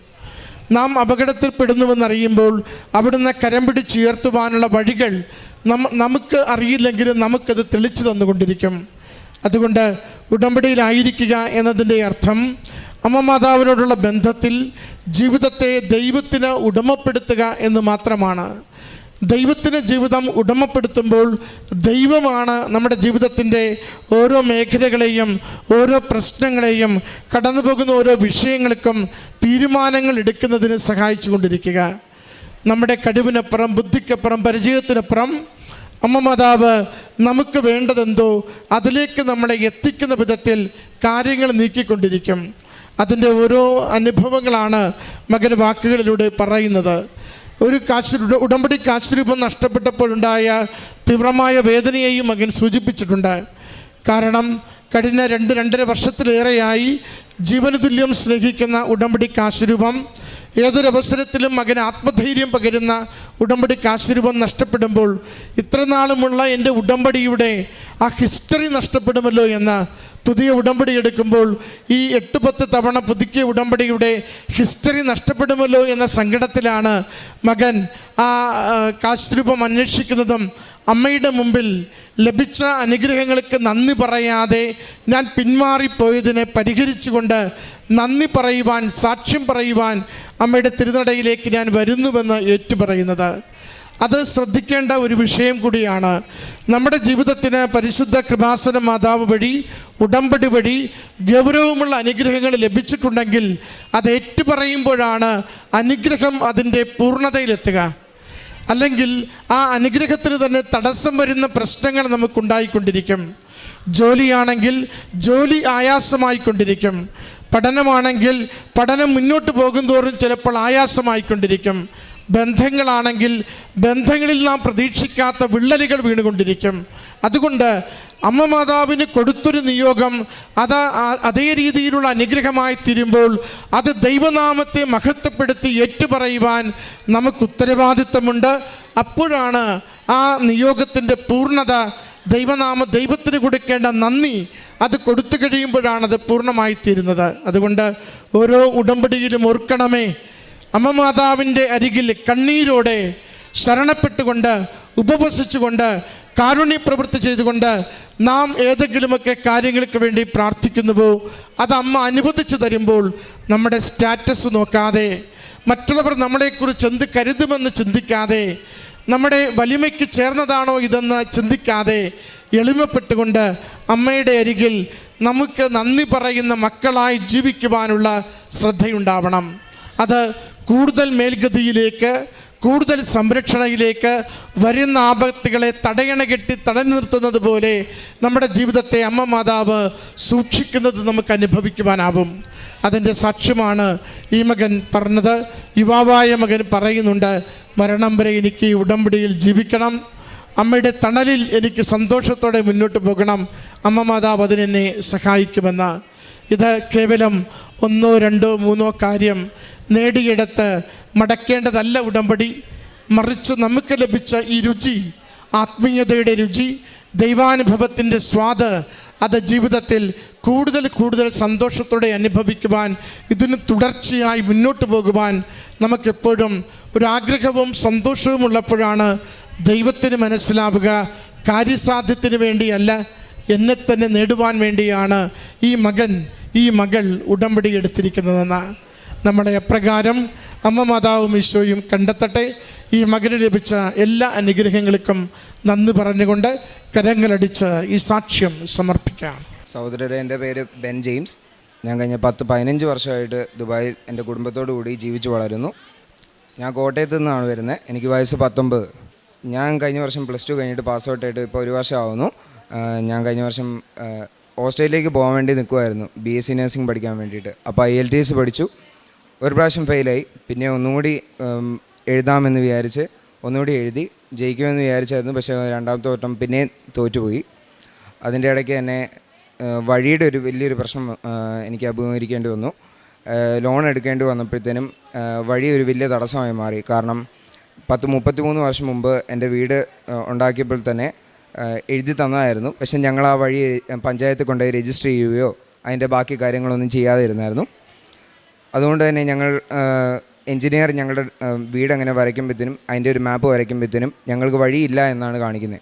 നാം അപകടത്തിൽപ്പെടുന്നുവെന്നറിയുമ്പോൾ അവിടുന്ന് കരം പിടിച്ചുയർത്തുവാനുള്ള വഴികൾ നമ്മ നമുക്ക് അറിയില്ലെങ്കിലും നമുക്കത് തെളിച്ചു തന്നുകൊണ്ടിരിക്കും. അതുകൊണ്ട് ഉടമ്പടിയിലായിരിക്കുക എന്നതിന്റെ അർത്ഥം അമ്മ മാതാവിനോടുള്ള ബന്ധത്തിൽ ജീവിതത്തെ ദൈവത്തിന് ഉടമപ്പെടുത്തുക എന്ന് മാത്രമാണ്. ദൈവത്തിന് ജീവിതം ഉടമപ്പെടുത്തുമ്പോൾ ദൈവമാണ് നമ്മുടെ ജീവിതത്തിന്റെ ഓരോ മേഖലകളെയും ഓരോ പ്രശ്നങ്ങളെയും കടന്നു പോകുന്ന ഓരോ വിഷയങ്ങൾക്കും തീരുമാനങ്ങൾ എടുക്കുന്നതിന് സഹായിച്ചു കൊണ്ടിരിക്കുക നമ്മുടെ കഴിവിനപ്പുറം ബുദ്ധിക്കപ്പുറം പരിചയത്തിനപ്പുറം അമ്മ മാതാവ് നമുക്ക് വേണ്ടതെന്തോ അതിലേക്ക് നമ്മളെ എത്തിക്കുന്ന വിധത്തിൽ കാര്യങ്ങൾ നീക്കിക്കൊണ്ടിരിക്കും. അതിന്റെ ഓരോ അനുഭവങ്ങളാണ് മകൻ വാക്കുകളിലൂടെ പറയുന്നത്. ഒരു കാശ് ഉടമ്പടി കാശ് രൂപം നഷ്ടപ്പെട്ടപ്പോഴുണ്ടായ തീവ്രമായ വേദനയെയും മകൻ സൂചിപ്പിച്ചിട്ടുണ്ട്. കാരണം കഴിഞ്ഞ രണ്ട് രണ്ടര വർഷത്തിലേറെയായി ജീവന തുല്യം സ്നേഹിക്കുന്ന ഉടമ്പടി കാശുരൂപം ഏതൊരവസരത്തിലും മകൻ ആത്മധൈര്യം പകരുന്ന ഉടമ്പടി കാശുരൂപം നഷ്ടപ്പെടുമ്പോൾ ഇത്ര നാളുമുള്ള എന്റെ ഉടമ്പടിയുടെ ആ ഹിസ്റ്ററി നഷ്ടപ്പെടുമല്ലോ എന്ന പുതിയ ഉടമ്പടി എടുക്കുമ്പോൾ ഈ എട്ട് പത്ത് തവണ പുതുക്കിയ ഉടമ്പടിയുടെ ഹിസ്റ്ററി നഷ്ടപ്പെടുമല്ലോ എന്ന സങ്കടത്തിലാണ് മകൻ ആ ആ, കാശുരൂപം അന്വേഷിക്കുന്നതും അമ്മയുടെ മുമ്പിൽ ലഭിച്ച അനുഗ്രഹങ്ങൾക്ക് നന്ദി പറയാതെ ഞാൻ പിന്മാറിപ്പോയതിനെ പരിഹരിച്ചുകൊണ്ട് നന്ദി പറയുവാൻ സാക്ഷ്യം പറയുവാൻ അമ്മയുടെ തിരുനടയിലേക്ക് ഞാൻ വരുന്നുവെന്ന് ഏറ്റുപറയുന്നത്. അത് ശ്രദ്ധിക്കേണ്ട ഒരു വിഷയം കൂടിയാണ്. നമ്മുടെ ജീവിതത്തിന് പരിശുദ്ധ കൃപാസന മാതാവ് വഴി ഉടമ്പടി വഴി ഗൗരവമുള്ള അനുഗ്രഹങ്ങൾ ലഭിച്ചിട്ടുണ്ടെങ്കിൽ അത് ഏറ്റുപറയുമ്പോഴാണ് അനുഗ്രഹം അതിന്റെ പൂർണതയിലെത്തുക. അല്ലെങ്കിൽ ആ അനുഗ്രഹത്തിന് തന്നെ തടസ്സം വരുന്ന പ്രശ്നങ്ങൾ നമുക്കുണ്ടായിക്കൊണ്ടിരിക്കും. ജോലിയാണെങ്കിൽ ജോലി ആയാസമായിക്കൊണ്ടിരിക്കും. പഠനമാണെങ്കിൽ പഠനം മുന്നോട്ട് പോകുന്തോറും ചിലപ്പോൾ ആയാസമായിക്കൊണ്ടിരിക്കും. ബന്ധങ്ങളാണെങ്കിൽ ബന്ധങ്ങളിൽ നാം പ്രതീക്ഷിക്കാത്ത വിള്ളലുകൾ വീണുകൊണ്ടിരിക്കും. അതുകൊണ്ട് അമ്മ മാതാവിന് കൊടുത്തൊരു നിയോഗം അത് അതേ രീതിയിലുള്ള അനുഗ്രഹമായി തീരുമ്പോൾ അത് ദൈവനാമത്തെ മഹത്വപ്പെടുത്തി ഏറ്റുപറയുവാൻ നമുക്ക് ഉത്തരവാദിത്തമുണ്ട്. അപ്പോഴാണ് ആ നിയോഗത്തിന്റെ പൂർണത ദൈവനാമ ദൈവത്തിന് കൊടുക്കേണ്ട നന്ദി അത് കൊടുത്തു കഴിയുമ്പോഴാണ് അത് പൂർണമായി തീരുന്നത്. അതുകൊണ്ട് ഓരോ ഉടമ്പടിയിലും ഓർക്കണമേ. അമ്മമാതാവിന്റെ അരികിൽ കണ്ണീരോടെ ശരണപ്പെട്ടുകൊണ്ട് ഉപവസിച്ചുകൊണ്ട് കാരുണ്യ പ്രവൃത്തി ചെയ്തുകൊണ്ട് നാം ഏതെങ്കിലുമൊക്കെ കാര്യങ്ങൾക്ക് വേണ്ടി പ്രാർത്ഥിക്കുന്നുവോ അത് അമ്മ അനുവദിച്ചു തരുമ്പോൾ നമ്മുടെ സ്റ്റാറ്റസ് നോക്കാതെ മറ്റുള്ളവർ നമ്മളെക്കുറിച്ച് എന്ത് കരുതുമെന്ന് ചിന്തിക്കാതെ നമ്മുടെ വലിമയ്ക്ക് ചേർന്നതാണോ ഇതെന്ന് ചിന്തിക്കാതെ എളിമപ്പെട്ടുകൊണ്ട് അമ്മയുടെ അരികിൽ നമുക്ക് നന്ദി പറയുന്ന മക്കളായി ജീവിക്കുവാനുള്ള ശ്രദ്ധയുണ്ടാവണം. അത് കൂടുതൽ മേൽഗതിയിലേക്ക് കൂടുതൽ സംരക്ഷണയിലേക്ക് വരുന്ന ആപത്തുകളെ തടയണ കെട്ടി തടഞ്ഞു നിർത്തുന്നത് പോലെ നമ്മുടെ ജീവിതത്തെ അമ്മ മാതാവ് സൂക്ഷിക്കുന്നത് നമുക്ക് അനുഭവിക്കുവാനാവും. അതിന്റെ സാക്ഷ്യമാണ് ഈ മകൻ പറഞ്ഞത്. യുവാവായ മകൻ പറയുന്നുണ്ട് മരണം വരെ എനിക്ക് ഉടമ്പടിയിൽ ജീവിക്കണം. അമ്മയുടെ തണലിൽ എനിക്ക് സന്തോഷത്തോടെ മുന്നോട്ട് പോകണം. അമ്മ മാതാവ് അതിനെന്നെ സഹായിക്കുമെന്ന്. ഇത് കേവലം ഒന്നോ രണ്ടോ മൂന്നോ കാര്യം നേടിയെടുത്ത് മടക്കേണ്ടതല്ല ഉടമ്പടി. മറിച്ച് നമുക്ക് ലഭിച്ച ഈ രുചി ആത്മീയതയുടെ രുചി ദൈവാനുഭവത്തിന്റെ സ്വാദ് അത് ജീവിതത്തിൽ കൂടുതൽ കൂടുതൽ സന്തോഷത്തോടെ അനുഭവിക്കുവാൻ ഇതിന് തുടർച്ചയായി മുന്നോട്ട് പോകുവാൻ നമുക്കെപ്പോഴും ഒരു ആഗ്രഹവും സന്തോഷവും ഉള്ളപ്പോഴാണ് ദൈവത്തിന് മനസ്സിലാവുക. കാര്യസാധ്യത്തിന് വേണ്ടിയല്ല. എന്നെ തന്നെ നേടുവാൻ വേണ്ടിയാണ് ഈ മകൻ ഈ മകൾ ഉടമ്പടി എടുത്തിരിക്കുന്നതെന്ന്. നമ്മളെ എപ്രകാരം അമ്മ മാതാവും ഈശോയും കണ്ടെത്തട്ടെ. ഈ മകന് ലഭിച്ച എല്ലാ അനുഗ്രഹങ്ങൾക്കും നന്ദി പറഞ്ഞുകൊണ്ട് കരങ്ങളടിച്ച് ഈ സാക്ഷ്യം സമർപ്പിക്കാം. സഹോദരരെ എന്റെ പേര് ബെൻ ജെയിംസ്. ഞാൻ കഴിഞ്ഞ പത്ത് പതിനഞ്ച് വർഷമായിട്ട് ദുബായിൽ എന്റെ കുടുംബത്തോടു കൂടി ജീവിച്ചു വളരുന്നു. ഞാൻ കോട്ടയത്ത് നിന്നാണ് വരുന്നത്. എനിക്ക് വയസ്സ് പത്തൊമ്പത്. ഞാൻ കഴിഞ്ഞ വർഷം പ്ലസ് ടു കഴിഞ്ഞിട്ട് പാസ് ആയിട്ട് ഇപ്പോൾ ഒരു വർഷം ആവുന്നു ഞാൻ കഴിഞ്ഞ വർഷം ഓസ്ട്രേലിയക്ക് പോകാൻ വേണ്ടി നിൽക്കുമായിരുന്നു ബി എസ് സി നഴ്സിംഗ് പഠിക്കാൻ വേണ്ടിയിട്ട്. അപ്പോൾ ഐ എൽ ടി എസ് പഠിച്ചു. ഒരു പ്രാവശ്യം ഫെയിലായി പിന്നെ ഒന്നുകൂടി എഴുതാമെന്ന് വിചാരിച്ച് ഒന്നുകൂടി എഴുതി ജയിക്കുമെന്ന് വിചാരിച്ചായിരുന്നു പക്ഷേ രണ്ടാമത്തെ വട്ടം പിന്നെ തോറ്റുപോയി. അതിന്റെ ഇടയ്ക്ക് തന്നെ വഴിയുടെ ഒരു വലിയൊരു പ്രശ്നം എനിക്ക് അഭിമുഖീകരിക്കേണ്ടി വന്നു. ലോൺ എടുക്കേണ്ടി വന്നപ്പോഴത്തേനും വഴി ഒരു വലിയ തടസ്സമായി മാറി. കാരണം പത്ത് മുപ്പത്തി മൂന്ന് വർഷം മുമ്പ് എന്റെ വീട് ഉണ്ടാക്കിയപ്പോൾ തന്നെ എഴുതി തന്നതായിരുന്നു. പക്ഷെ ഞങ്ങൾ ആ വഴി പഞ്ചായത്ത് കൊണ്ടുപോയി രജിസ്റ്റർ ചെയ്യുകയോ അതിന്റെ ബാക്കി കാര്യങ്ങളൊന്നും ചെയ്യാതെ ഇരുന്നായിരുന്നു അതുകൊണ്ട് തന്നെ ഞങ്ങൾ എൻജിനീയർ ഞങ്ങളുടെ വീട് അങ്ങനെ വരയ്ക്കുമ്പോഴത്തേനും അതിന്റെ ഒരു മാപ്പ് വരയ്ക്കുമ്പോഴത്തേനും ഞങ്ങൾക്ക് വഴിയില്ല എന്നാണ് കാണിക്കുന്നത്.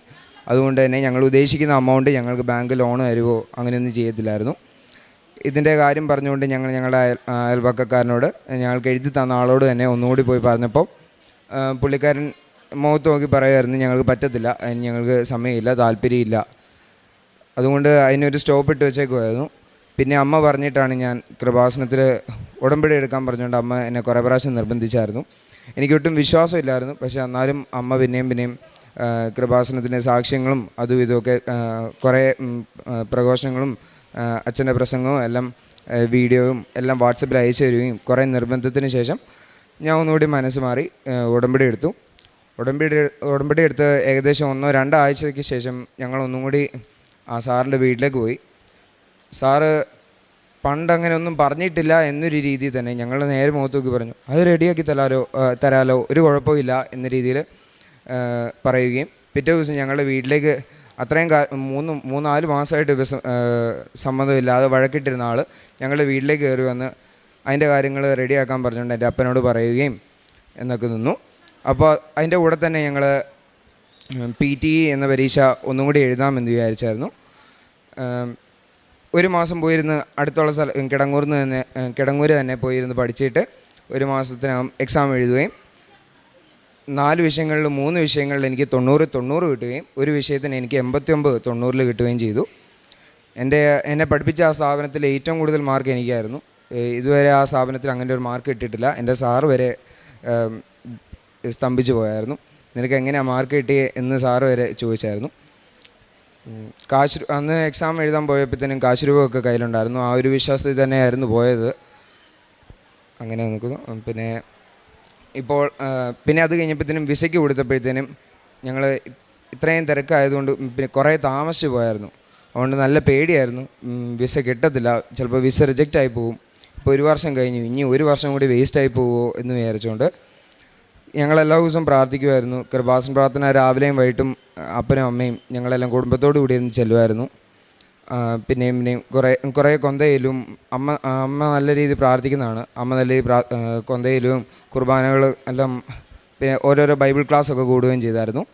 അതുകൊണ്ട് തന്നെ ഞങ്ങൾ ഉദ്ദേശിക്കുന്ന എമൗണ്ട് ഞങ്ങൾക്ക് ബാങ്ക് ലോൺ തരുമോ അങ്ങനെയൊന്നും ചെയ്യത്തില്ലായിരുന്നു. ഇതിന്റെ കാര്യം പറഞ്ഞുകൊണ്ട് ഞങ്ങൾ ഞങ്ങളുടെ അയൽ അയൽവക്കക്കാരനോട് ഞങ്ങൾക്ക് എഴുതി തന്ന ആളോട് തന്നെ ഒന്നുകൂടി പോയി പറഞ്ഞപ്പോൾ പുള്ളിക്കാരൻ മുഖത്ത് നോക്കി പറയുമായിരുന്നു ഞങ്ങൾക്ക് പറ്റത്തില്ല അതിന് ഞങ്ങൾക്ക് സമയമില്ല താല്പര്യമില്ല. അതുകൊണ്ട് അതിനൊരു സ്റ്റോപ്പ് ഇട്ട് വെച്ചേക്കുമായിരുന്നു. പിന്നെ അമ്മ പറഞ്ഞിട്ടാണ് ഞാൻ കൃപാസനത്തിൽ ഉടമ്പടി എടുക്കാൻ പറഞ്ഞുകൊണ്ട് അമ്മ എന്നെ കുറേ പ്രാവശ്യം നിർബന്ധിച്ചായിരുന്നു. എനിക്ക് ഒട്ടും വിശ്വാസമില്ലായിരുന്നു പക്ഷേ എന്നാലും അമ്മ പിന്നെയും പിന്നെയും കൃപാസനത്തിന്റെ സാക്ഷ്യങ്ങളും അതും ഇതുമൊക്കെ കുറേ പ്രഘോഷണങ്ങളും അച്ഛന്റെ പ്രസംഗവും എല്ലാം വീഡിയോയും എല്ലാം വാട്സപ്പിൽ അയച്ചു തരികയും കുറേ നിർബന്ധത്തിന് ശേഷം ഞാൻ ഒന്നുകൂടി മനസ്സ് മാറി ഉടമ്പടി എടുത്തു. ഉടമ്പടി ഉടമ്പടി എടുത്ത് ഏകദേശം ഒന്നോ രണ്ടോ ആഴ്ചയ്ക്ക് ശേഷം ഞങ്ങൾ ഒന്നും കൂടി ആ സാറിന്റെ വീട്ടിലേക്ക് പോയി. സാറ് പണ്ട് അങ്ങനെ ഒന്നും പറഞ്ഞിട്ടില്ല എന്നൊരു രീതിയിൽ തന്നെ ഞങ്ങൾ നേരെ മുഖത്ത് നോക്കി പറഞ്ഞു. അത് റെഡിയാക്കി തരാലോ തരാലോ ഒരു കുഴപ്പമില്ല എന്ന രീതിയിൽ പറയുകയും പിറ്റേ ദിവസം ഞങ്ങളുടെ വീട്ടിലേക്ക് അത്രയും കാ മൂന്ന് മൂന്നാൽ മാസമായിട്ട് ഇവ സമ്മതമില്ലാതെ വഴക്കിട്ടിരുന്ന ആൾ ഞങ്ങളുടെ വീട്ടിലേക്ക് കയറി വന്ന് അതിന്റെ കാര്യങ്ങൾ റെഡിയാക്കാൻ പറഞ്ഞുകൊണ്ട് എന്റെ അപ്പനോട് പറയുകയും എന്നൊക്കെ നിന്നു. അപ്പോൾ അതിന്റെ കൂടെ തന്നെ ഞങ്ങൾ പി ടി എന്ന പരീക്ഷ ഒന്നും കൂടി എഴുതാമെന്ന് വിചാരിച്ചായിരുന്നു. ഒരു മാസം പോയിരുന്ന് അടുത്തുള്ള സ്ഥല കിടങ്ങൂർന്ന് തന്നെ കിടങ്ങൂർ തന്നെ പോയിരുന്ന് പഠിച്ചിട്ട് ഒരു മാസത്തിനകം എക്സാം എഴുതുകയും നാല് വിഷയങ്ങളിൽ മൂന്ന് വിഷയങ്ങളിൽ എനിക്ക് തൊണ്ണൂറ് തൊണ്ണൂറ് കിട്ടുകയും ഒരു വിഷയത്തിന് എനിക്ക് എൺപത്തിയൊമ്പത് തൊണ്ണൂറിൽ കിട്ടുകയും ചെയ്തു. എന്റെ എന്നെ പഠിപ്പിച്ച ആ സ്ഥാപനത്തിൽ ഏറ്റവും കൂടുതൽ മാർക്ക് എനിക്കായിരുന്നു. ഇതുവരെ ആ സ്ഥാപനത്തിൽ അങ്ങനെ ഒരു മാർക്ക് കിട്ടിയിട്ടില്ല എന്റെ സാറ് വരെ സ്തംഭിച്ചു പോയായിരുന്നു. നിനക്ക് എങ്ങനെയാണ് മാർക്ക് കിട്ടിയേ എന്ന് സാറ് വരെ ചോദിച്ചായിരുന്നു. കാശ് അന്ന് എക്സാം എഴുതാൻ പോയപ്പോഴത്തേനും കാശ് കയ്യിലുണ്ടായിരുന്നു. ആ ഒരു വിശ്വാസത്തിൽ തന്നെയായിരുന്നു പോയത്. അങ്ങനെ നിൽക്കുന്നു. പിന്നെ ഇപ്പോൾ പിന്നെ അത് കഴിഞ്ഞപ്പോഴത്തേനും വിസയ്ക്ക് കൊടുത്തപ്പോഴത്തേനും ഞങ്ങൾ ഇത്രയും തിരക്കായതുകൊണ്ട് പിന്നെ കുറേ താമസിച്ച് പോയായിരുന്നു. അതുകൊണ്ട് നല്ല പേടിയായിരുന്നു. വിസ കിട്ടത്തില്ല. ചിലപ്പോൾ വിസ റിജക്റ്റ് ആയി പോകും ഇപ്പോൾ ഒരു വർഷം കഴിഞ്ഞു. ഇനി ഒരു വർഷം കൂടി വേസ്റ്റ് ആയി പോകുമോ എന്ന് വിചാരിച്ചുകൊണ്ട് ഞങ്ങൾ എല്ലാ ദിവസവും പ്രാർത്ഥിക്കുമായിരുന്നു. കൃപാസന പ്രാർത്ഥന രാവിലെയും വൈകിട്ടും അപ്പനും അമ്മയും ഞങ്ങളെല്ലാം കുടുംബത്തോടു കൂടി ഇരുന്ന് ചെല്ലുമായിരുന്നു. പിന്നെയും പിന്നെയും കുറേ കുറേ കൊന്തയിലും അമ്മ അമ്മ നല്ല രീതിയിൽ പ്രാർത്ഥിക്കുന്നതാണ്. അമ്മ നല്ല രീതി പ്രാ കൊന്തയിലും കുർബാനകൾ എല്ലാം പിന്നെ ഓരോരോ ബൈബിൾ ക്ലാസ്സൊക്കെ കൂടുകയും ചെയ്തായിരുന്നു.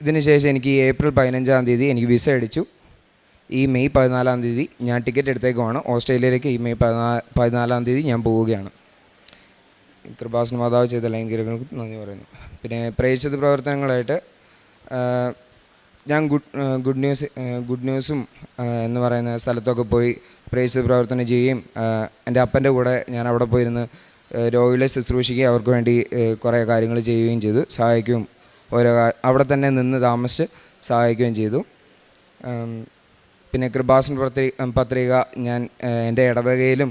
ഇതിനുശേഷം എനിക്ക് ഏപ്രിൽ പതിനഞ്ചാം തീയതി എനിക്ക് വിസ അടിച്ചു. ഈ മെയ് പതിനാലാം തീയതി ഞാൻ ടിക്കറ്റ് എടുത്തേക്കുമാണ് ഓസ്ട്രേലിയയിലേക്ക് ഈ മെയ് പതിനാ പതിനാലാം തീയതി ഞാൻ പോവുകയാണ്. കൃപാസന മാതാവ് ചെയ്ത ലൈംഗികങ്ങൾക്ക് നന്ദി പറയുന്നു. പിന്നെ പ്രേക്ഷിത പ്രവർത്തനങ്ങളായിട്ട് ഞാൻ ഗുഡ് ഗുഡ് ന്യൂസ് ഗുഡ് ന്യൂസും എന്ന് പറയുന്ന സ്ഥലത്തൊക്കെ പോയി പ്രേക്ഷിത പ്രവർത്തനം ചെയ്യുകയും എന്റെ അപ്പന്റെ കൂടെ ഞാൻ അവിടെ പോയിരുന്ന് രോഗികളെ ശുശ്രൂഷിക്കുകയും അവർക്ക് വേണ്ടി കുറേ കാര്യങ്ങൾ ചെയ്യുകയും ചെയ്തു സഹായിക്കുകയും ഓരോ അവിടെ തന്നെ നിന്ന് താമസിച്ച് സഹായിക്കുകയും ചെയ്തു. പിന്നെ കൃപാസൻ പത്രിക പത്രിക ഞാൻ എന്റെ ഇടവകയിലും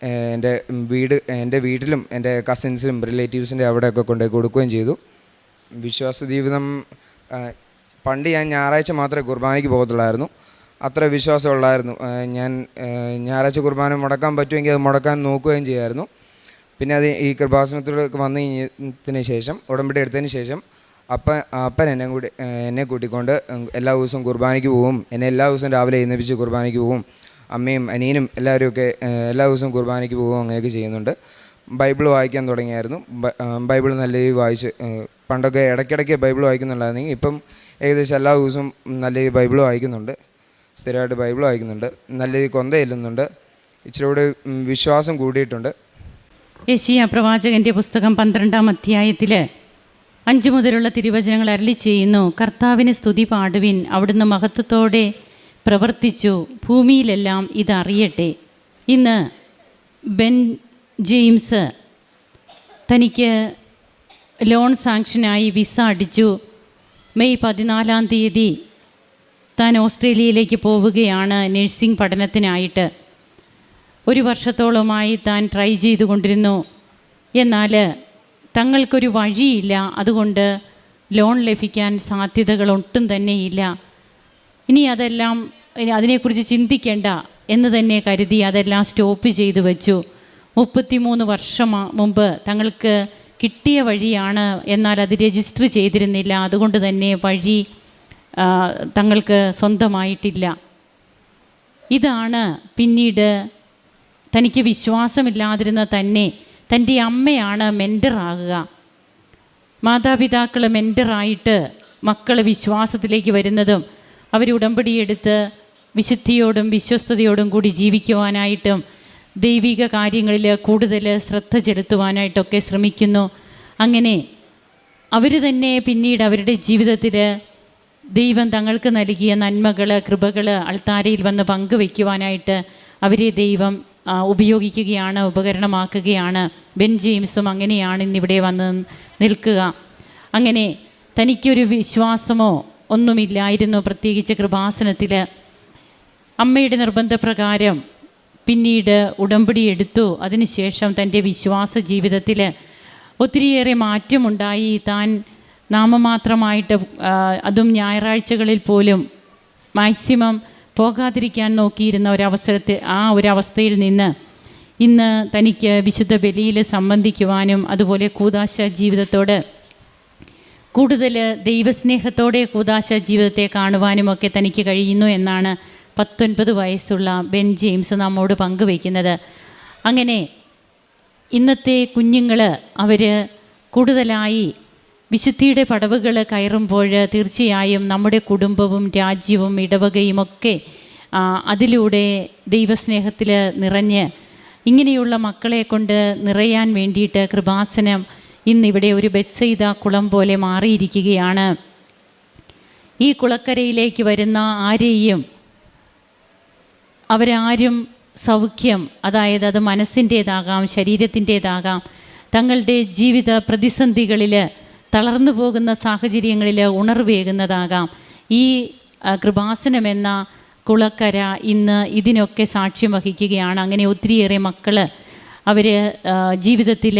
എന്റെ വീട് എന്റെ വീട്ടിലും എന്റെ കസിൻസിലും റിലേറ്റീവ്സിന്റെ അവിടെയൊക്കെ കൊണ്ടുപോയി കൊടുക്കുകയും ചെയ്തു. വിശ്വാസ ജീവിതം പണ്ട് ഞാൻ ഞായറാഴ്ച മാത്രമേ കുർബാനയ്ക്ക് പോകത്തുള്ളായിരുന്നു. അത്ര വിശ്വാസമുള്ളായിരുന്നു ഞാൻ ഞായറാഴ്ച കുർബാന മുടക്കാൻ പറ്റുമെങ്കിൽ അത് മുടക്കാൻ നോക്കുകയും ചെയ്യായിരുന്നു. പിന്നെ അത് ഈ കൃപാസനത്തിലേക്ക് വന്നു കഴിഞ്ഞതിന് ശേഷം ഉടമ്പടി എടുത്തതിന് ശേഷം അപ്പൻ അപ്പൻ എന്നെ കൂടി എന്നെ കൂട്ടിക്കൊണ്ട് എല്ലാ ദിവസവും കുർബാനയ്ക്ക് പോകും എന്നെ എല്ലാ ദിവസവും രാവിലെ എഴുന്നേപ്പിച്ച് കുർബാനയ്ക്ക് പോകും അമ്മയും അനിയനും എല്ലാവരുമൊക്കെ എല്ലാ ദിവസവും കുർബാനയ്ക്ക് പോകും അങ്ങനെയൊക്കെ ചെയ്യുന്നുണ്ട്. ബൈബിൾ വായിക്കാൻ തുടങ്ങിയായിരുന്നു. ബൈബിൾ നല്ല രീതിയിൽ വായിച്ച് പണ്ടൊക്കെ ഇടയ്ക്കിടയ്ക്ക് ബൈബിൾ വായിക്കുന്നുണ്ടായിരുന്നെങ്കിൽ ഇപ്പം ഏകദേശം എല്ലാ ദിവസവും നല്ല രീതിയിൽ ബൈബിൾ വായിക്കുന്നുണ്ട്. സ്ഥിരമായിട്ട് ബൈബിൾ വായിക്കുന്നുണ്ട്. നല്ല രീതിയിൽ കൊന്ത ചെല്ലുന്നുണ്ട്. ഇച്ചിരി കൂടെ വിശ്വാസം കൂടിയിട്ടുണ്ട്. യശിയ പ്രവാചകന്റെ പുസ്തകം പന്ത്രണ്ടാം അധ്യായത്തിൽ അഞ്ചു മുതലുള്ള തിരുവചനങ്ങൾ അരളി ചെയ്യുന്നു. കർത്താവിന് സ്തുതി പാടുവിൻ. അവിടുന്ന് മഹത്വത്തോടെ പ്രവർത്തിച്ചു. ഭൂമിയിലെല്ലാം ഇതറിയട്ടെ. ഇന്ന് ബെൻ ജെയിംസ് തനിക്ക് ലോൺ സാങ്ഷനായി വിസ അടിച്ചു. മെയ് പതിനാലാം തീയതി താൻ ഓസ്ട്രേലിയയിലേക്ക് പോവുകയാണ് നഴ്സിംഗ് പഠനത്തിനായിട്ട്. ഒരു വർഷത്തോളമായി താൻ ട്രൈ ചെയ്തുകൊണ്ടിരുന്നു. എന്നാൽ തങ്ങൾക്കൊരു വഴിയില്ല. അതുകൊണ്ട് ലോൺ ലഭിക്കാൻ സാധ്യതകൾ ഒട്ടും തന്നെയില്ല. ഇനി അതെല്ലാം ഇനി അതിനെക്കുറിച്ച് ചിന്തിക്കേണ്ട എന്ന് തന്നെ കരുതി അതെല്ലാം സ്റ്റോപ്പ് ചെയ്തു വെച്ചു. മുപ്പത്തിമൂന്ന് വർഷം മുമ്പ് തങ്ങൾക്ക് കിട്ടിയ വഴിയാണ് എന്നാൽ അത് രജിസ്റ്റർ ചെയ്തിരുന്നില്ല. അതുകൊണ്ട് തന്നെ വഴി തങ്ങൾക്ക് സ്വന്തമായിട്ടില്ല. ഇതാണ് പിന്നീട് തനിക്ക് വിശ്വാസമില്ലാതിരുന്ന തന്നെ തന്റെ അമ്മയാണ് മെന്ററാകുക. മാതാപിതാക്കൾ മെന്ററായിട്ട് മക്കൾ വിശ്വാസത്തിലേക്ക് വരുന്നതും അവർ ഉടമ്പടിയെടുത്ത് വിശുദ്ധിയോടും വിശ്വസ്തയോടും കൂടി ജീവിക്കുവാനായിട്ടും ദൈവിക കാര്യങ്ങളിൽ കൂടുതൽ ശ്രദ്ധ ചെലുത്തുവാനായിട്ടൊക്കെ ശ്രമിക്കുന്നു. അങ്ങനെ അവർ തന്നെ പിന്നീട് അവരുടെ ജീവിതത്തിൽ ദൈവം തങ്ങൾക്ക് നൽകിയ നന്മകൾ കൃപകൾ അൾത്താരയിൽ വന്ന് പങ്കുവയ്ക്കുവാനായിട്ട് അവരെ ദൈവം ഉപയോഗിക്കുകയാണ് ഉപകരണമാക്കുകയാണ്. ബെൻ ജെയിംസും അങ്ങനെയാണ് ഇന്നിവിടെ വന്ന് നിൽക്കുക. അങ്ങനെ തനിക്കൊരു വിശ്വാസമോ ഒന്നുമില്ലായിരുന്നു പ്രത്യേകിച്ച് കൃപാസനത്തിൽ അമ്മയുടെ നിർബന്ധപ്രകാരം പിന്നീട് ഉടമ്പടി എടുത്തു. അതിനുശേഷം തന്റെ വിശ്വാസ ജീവിതത്തിൽ ഒത്തിരിയേറെ മാറ്റമുണ്ടായി. താൻ നാമമാത്രമായിട്ട് അതും ഞായറാഴ്ചകളിൽ പോലും മാക്സിമം പോകാതിരിക്കാൻ നോക്കിയിരുന്ന ഒരവസരത്തിൽ ആ ഒരവസ്ഥയിൽ നിന്ന് ഇന്ന് തനിക്ക് വിശുദ്ധ ബലിയിൽ സംബന്ധിക്കുവാനും അതുപോലെ കൂതാശ ജീവിതത്തോട് കൂടുതൽ ദൈവസ്നേഹത്തോടെ കൂതാശ ജീവിതത്തെ കാണുവാനുമൊക്കെ തനിക്ക് കഴിയുന്നു എന്നാണ് പത്തൊൻപത് വയസ്സുള്ള ബെൻ ജെയിംസ് നമ്മോട് പങ്കുവയ്ക്കുന്നത്. അങ്ങനെ ഇന്നത്തെ കുഞ്ഞുങ്ങൾ അവർ കൂടുതലായി വിശുദ്ധിയുടെ പടവുകൾ കയറുമ്പോൾ തീർച്ചയായും നമ്മുടെ കുടുംബവും രാജ്യവും ഇടവകയും ഒക്കെ അതിലൂടെ ദൈവസ്നേഹത്തിൽ നിറഞ്ഞ് ഇങ്ങനെയുള്ള മക്കളെ കൊണ്ട് നിറയാൻ വേണ്ടിയിട്ട് കൃപാസനം ഇന്നിവിടെ ഒരു ബെത്സൈദ കുളം പോലെ മാറിയിരിക്കുകയാണ്. ഈ കുളക്കരയിലേക്ക് വരുന്ന ആരെയും അവരാരും സൗഖ്യം അതായത് അത് മനസ്സിന്റേതാകാം ശരീരത്തിന്റേതാകാം തങ്ങളുടെ ജീവിത പ്രതിസന്ധികളിൽ തളർന്നു പോകുന്ന സാഹചര്യങ്ങളിൽ ഉണർവേകുന്നതാകാം. ഈ കൃപാസനമെന്ന കുളക്കര ഇന്ന് ഇതിനൊക്കെ സാക്ഷ്യം വഹിക്കുകയാണ്. അങ്ങനെ ഒത്തിരിയേറെ മക്കൾ അവർ ജീവിതത്തിൽ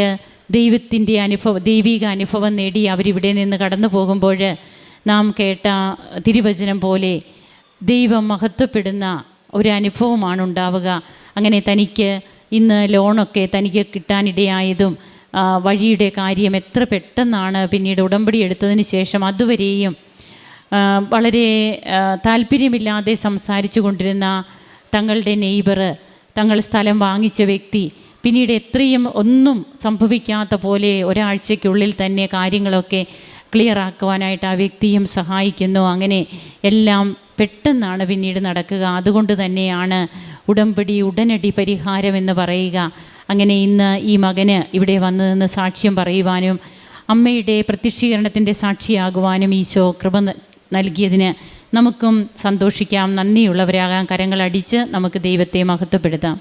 ദൈവത്തിന്റെ അനുഭവം ദൈവിക അനുഭവം നേടി അവരിവിടെ നിന്ന് കടന്നു പോകുമ്പോൾ നാം കേട്ട തിരുവചനം പോലെ ദൈവം മഹത്വപ്പെടുന്ന ഒരു അനുഭവമാണ് ഉണ്ടാവുക. അങ്ങനെ തനിക്ക് ഇന്ന് ലോണൊക്കെ തനിക്ക് കിട്ടാനിടയായതും വഴിയുടെ കാര്യം എത്ര പെട്ടെന്നാണ് പിന്നീട് ഉടമ്പടി എടുത്തതിന് ശേഷം അതുവരെയും വളരെ താല്പര്യമില്ലാതെ സംസാരിച്ചു കൊണ്ടിരുന്ന തങ്ങളുടെ നെയ്ബർ തങ്ങൾ സ്ഥലം വാങ്ങിച്ച വ്യക്തി പിന്നീട് എത്രയും ഒന്നും സംഭവിക്കാത്ത പോലെ ഒരാഴ്ചയ്ക്കുള്ളിൽ തന്നെ കാര്യങ്ങളൊക്കെ ക്ലിയർ ആക്കുവാനായിട്ട് ആ വ്യക്തിയും സഹായിക്കുന്നു. അങ്ങനെ എല്ലാം പെട്ടെന്നാണ് പിന്നീട് നടക്കുക. അതുകൊണ്ട് തന്നെയാണ് ഉടമ്പടി ഉടനടി പരിഹാരം എന്ന് പറയുക. അങ്ങനെ ഇന്ന് ഈ മകന് ഇവിടെ വന്നു നിന്ന് സാക്ഷ്യം പറയുവാനും അമ്മയുടെ പ്രത്യക്ഷീകരണത്തിന്റെ സാക്ഷിയാകുവാനും ഈശോ കൃപ നൽകിയതിന് നമുക്കും സന്തോഷിക്കാം. നന്ദിയുള്ളവരാകാം. കരങ്ങളടിച്ച് നമുക്ക് ദൈവത്തെ മഹത്വപ്പെടുത്താം.